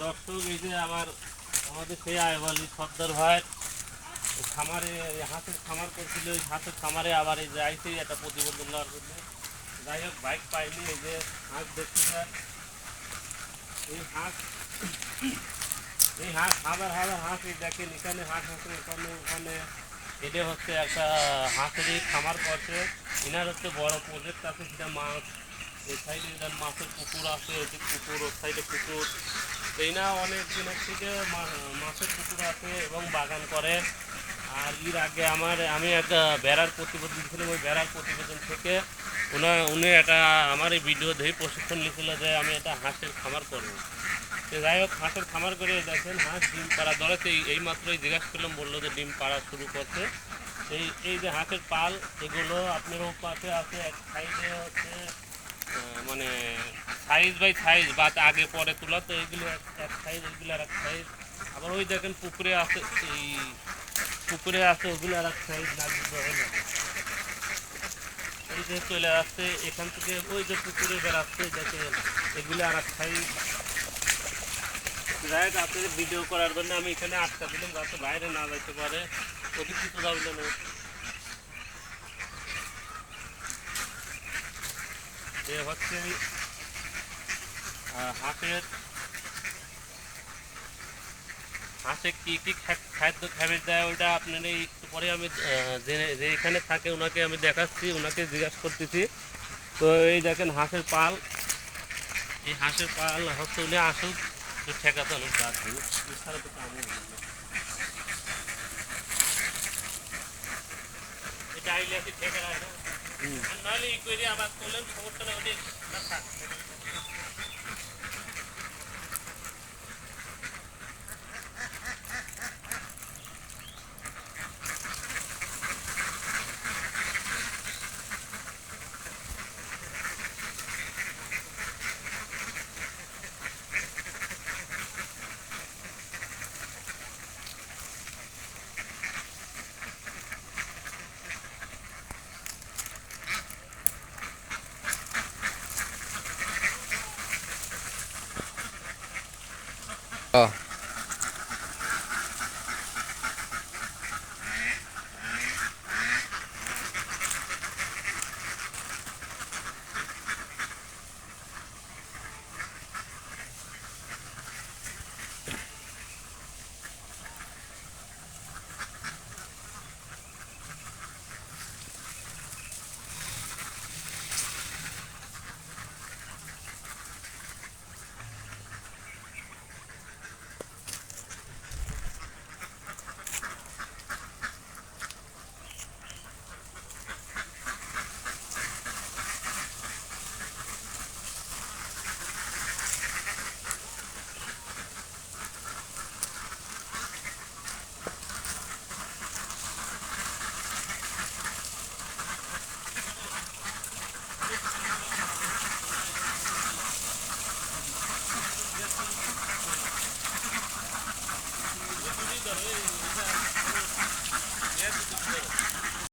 দর্শক, এই যে আবার আমাদের সেই আয়বালি সর্দার ভাই খামারে হাঁসের খামার করছিল ওই হাঁসের খামারে আবার এই যে আইসি একটা প্রতিবেদন নেওয়ার জন্য। যাই হোক, বাইক পাইনি, এই যে হাঁস দেখছি স্যার। এই হাঁস এই হাঁস, হাজার হাজার হাঁস এই দেখেন, এখানে হাঁস আছে ওখানে ওখানে এটা হচ্ছে একটা হাঁসেরই খামার করছে। এনার হচ্ছে বড় প্রজেক্ট আছে, সেটা মাছ। এই সাইডে এখানে মাছের পুকুর আছে যে পুকুর, ওর সাইডে পুকুর। এই না অনেক দিনের থেকে মাছের পুকুর আছে এবং বাগান করে। আর এর আগে আমার, আমি একটা বেড়ার প্রতিবেদন দিয়েছিলাম, ওই বেড়ার প্রতিবেদন থেকে ওনা উনি একটা আমার এই ভিডিও দেখে প্রশিক্ষণ নিয়েছিল যে আমি একটা হাঁসের খামার করব। যাই হোক, হাঁসের খামার করে দেখেন, হাঁস ডিম পাড়া ধরেছে, এই মাত্রই জিজ্ঞাসা করলাম, বলল যে ডিম পাড়া শুরু করছে। এই এই যে হাঁসের পাল, এগুলো আপনার পাশে আছে, এক সাইডে হচ্ছে মানে সাইজ বাই সাইজ বা আগে, পরে তোলা, তো এগুলো এক- সাইজ এগুলো আর এক সাইজ আবার ওই দেখেন পুকুরে আছে, এই পুকুরে আছে, ওগুলো আর এক সাইজ না এই যে চলে আসছে, এখান থেকে ওই যে পুকুরে বেড়াচ্ছে, দেখেন, এগুলো আর এক সাইজ হোক আপনাদের ভিডিও করার জন্য আমি এখানে আটকা দিলাম, যাতে বাইরে না যাইতে পারে। অধিকৃত যাবে না এ হচ্ছে হাঁসের হাঁসে কি কি খাদ্য খাবে দেয় ওইটা আপনার একটু পরে আমি আহ, যে যে এখানে থাকে ওনাকে আমি দেখাচ্ছি ওনাকে জিজ্ঞাসা করতেছি। তো এই দেখেন হাঁসের পাল। এই হাঁসের পাল হচ্ছে উনি আসুক তো ঠেকাতে অনেক গাছ এছাড়া তো কামও এটা আইলে ঠেকা রাখে। নাহলে ইকুয়ারি আমার কোলের খবরটা ওদের না থাক Oh.